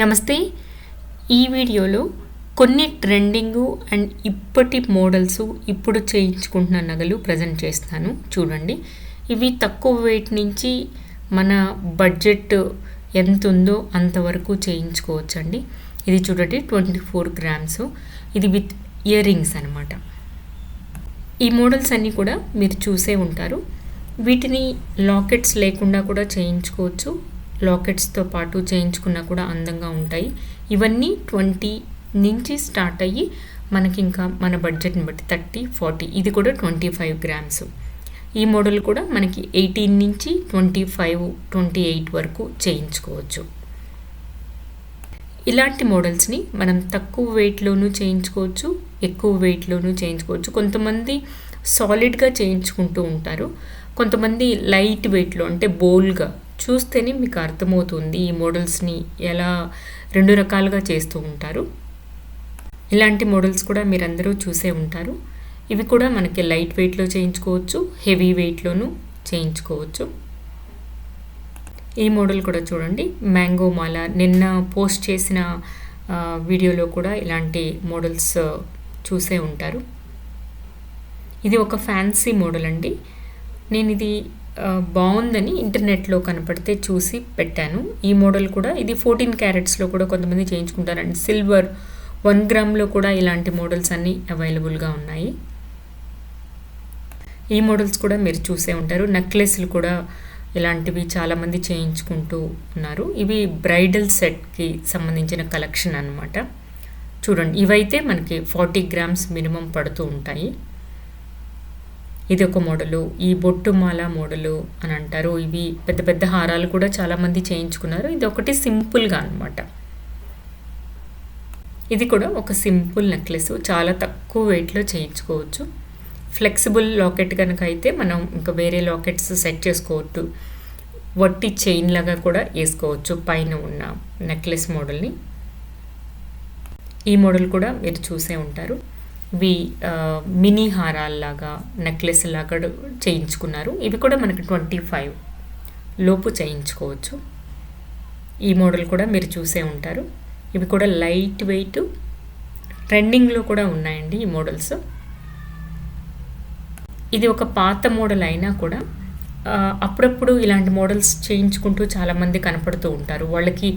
నమస్తే. ఈ వీడియోలో కొన్ని ట్రెండింగు అండ్ ఇప్పటి మోడల్స్ ఇప్పుడు చేయించుకుంటున్న నగలు ప్రజెంట్ చేస్తాను. చూడండి. ఇవి తక్కువ వెయిట్ నుంచి మన బడ్జెట్ ఎంత ఉందో అంతవరకు చేయించుకోవచ్చండి. ఇది చూడండి ట్వంటీ ఫోర్ గ్రామ్స్ ఇది విత్ ఇయర్ రింగ్స్ అనమాట ఈ మోడల్స్ అన్నీ కూడా మీరు చూసే ఉంటారు. వీటిని లాకెట్స్ లేకుండా కూడా చేయించుకోవచ్చు. లాకెట్స్తో పాటు చేయించుకున్నా కూడా అందంగా ఉంటాయి. ఇవన్నీ ట్వంటీ నుంచి స్టార్ట్ అయ్యి మనకి ఇంకా మన బడ్జెట్ని బట్టి థర్టీ ఫార్టీ ఇది కూడా ట్వంటీ ఫైవ్ గ్రామ్స్. ఈ మోడల్ కూడా మనకి ఎయిటీన్ నుంచి ట్వంటీ ఫైవ్ ట్వంటీ ఎయిట్ వరకు చేయించుకోవచ్చు. ఇలాంటి మోడల్స్ని మనం తక్కువ వెయిట్లోనూ చేయించుకోవచ్చు ఎక్కువ వెయిట్లోనూ చేయించుకోవచ్చు. కొంతమంది సాలిడ్గా చేయించుకుంటూ ఉంటారు. కొంతమంది లైట్ వెయిట్లో అంటే బోల్గా చూస్తేనే మీకు అర్థమవుతుంది ఈ మోడల్స్ని ఎలా రెండు రకాలుగా చేస్తూ ఉంటారు. ఇలాంటి మోడల్స్ కూడా మీరందరూ చూసే ఉంటారు. ఇవి కూడా మనకి లైట్ వెయిట్లో చేయించుకోవచ్చు హెవీ వెయిట్లోనూ చేయించుకోవచ్చు. ఈ మోడల్ కూడా చూడండి. మ్యాంగో మాల. నిన్న పోస్ట్ చేసిన వీడియోలో కూడా ఇలాంటి మోడల్స్ చూసే ఉంటారు. ఇది ఒక ఫ్యాన్సీ మోడల్ అండి. నేను ఇది బాగుందని ఇంటర్నెట్లో కనపడితే చూసి పెట్టాను. ఈ మోడల్ కూడా ఇది ఫోర్టీన్ క్యారెట్స్లో కూడా కొంతమంది చేయించుకుంటారండి. సిల్వర్ వన్ గ్రామ్లో కూడా ఇలాంటి మోడల్స్ అన్నీ అవైలబుల్గా ఉన్నాయి. ఈ మోడల్స్ కూడా మీరు చూసే ఉంటారు. నెక్లెస్లు కూడా ఇలాంటివి చాలామంది చేయించుకుంటూ ఉన్నారు. ఇవి బ్రైడల్ సెట్కి సంబంధించిన కలెక్షన్ అన్నమాట. చూడండి ఇవైతే మనకి ఫార్టీ గ్రామ్స్ మినిమం పడుతూ ఉంటాయి. ఇది ఒక మోడలు. ఈ బొట్టు మాల మోడలు అని అంటారు. ఇవి పెద్ద పెద్ద హారాలు కూడా చాలామంది చేయించుకున్నారు. ఇది ఒకటి సింపుల్గా అనమాట ఇది కూడా ఒక సింపుల్ నెక్లెస్. చాలా తక్కువ వెయిట్లో చేయించుకోవచ్చు. ఫ్లెక్సిబుల్ లాకెట్ కనుక అయితే మనం ఇంకా వేరే లాకెట్స్ సెట్ చేసుకోవచ్చు వట్టి చైన్ లాగా కూడా వేసుకోవచ్చు పైన ఉన్న నెక్లెస్ మోడల్ని. ఈ మోడల్ కూడా మీరు చూసే ఉంటారు. ఇవి మినీ హారాల్లాగా నెక్లెస్ లాగా చేయించుకున్నారు. ఇవి కూడా మనకి ట్వంటీ ఫైవ్ లోపు చేయించుకోవచ్చు. ఈ మోడల్ కూడా మీరు చూసే ఉంటారు. ఇవి కూడా లైట్ వెయిట్ ట్రెండింగ్లో కూడా ఉన్నాయండి ఈ మోడల్స్. ఇది ఒక పాత మోడల్ అయినా కూడా అప్పుడప్పుడు ఇలాంటి మోడల్స్ చేయించుకుంటూ చాలామంది కనపడుతూ ఉంటారు. వాళ్ళకి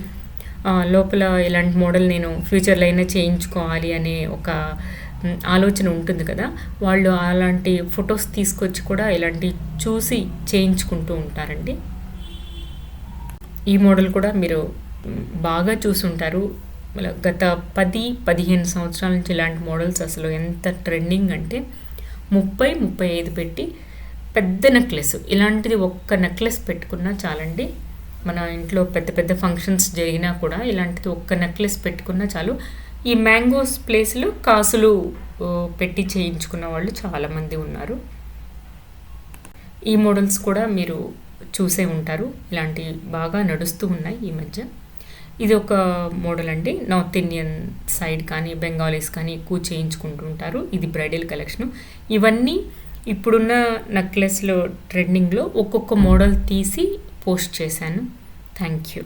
లోపల ఇలాంటి మోడల్ నేను ఫ్యూచర్లో అయినా చేయించుకోవాలి అనే ఒక ఆలోచన ఉంటుంది కదా. వాళ్ళు అలాంటి ఫొటోస్ తీసుకొచ్చి కూడా ఇలాంటి చూసి చేయించుకుంటూ ఉంటారండి. ఈ మోడల్ కూడా మీరు బాగా చూసుంటారు. గత పది పదిహేను సంవత్సరాల నుంచి ఇలాంటి మోడల్స్ అసలు ఎంత ట్రెండింగ్ అంటే ముప్పై ముప్పై ఐదు పెట్టి పెద్ద నెక్లెస్ ఇలాంటిది ఒక్క నెక్లెస్ పెట్టుకున్నా చాలండి. మన ఇంట్లో పెద్ద పెద్ద ఫంక్షన్స్ జరిగినా కూడా ఇలాంటిది ఒక్క నెక్లెస్ పెట్టుకున్నా చాలు. ఈ మ్యాంగోస్ ప్లేస్లో కాసులు పెట్టి చేయించుకున్న వాళ్ళు చాలామంది ఉన్నారు. ఈ మోడల్స్ కూడా మీరు చూసే ఉంటారు. ఇలాంటి బాగా నడుస్తూ ఉన్నాయి ఈ మధ్య. ఇది ఒక మోడల్ అండి. నార్త్ ఇండియన్ సైడ్ కానీ బెంగాలీస్ కానీ ఎక్కువ చేయించుకుంటూ ఉంటారు. ఇది బ్రైడల్ కలెక్షన్. ఇవన్నీ ఇప్పుడున్న నెక్లెస్లో ట్రెండింగ్లో ఒక్కొక్క మోడల్ తీసి పోస్ట్ చేశాను. Thank you.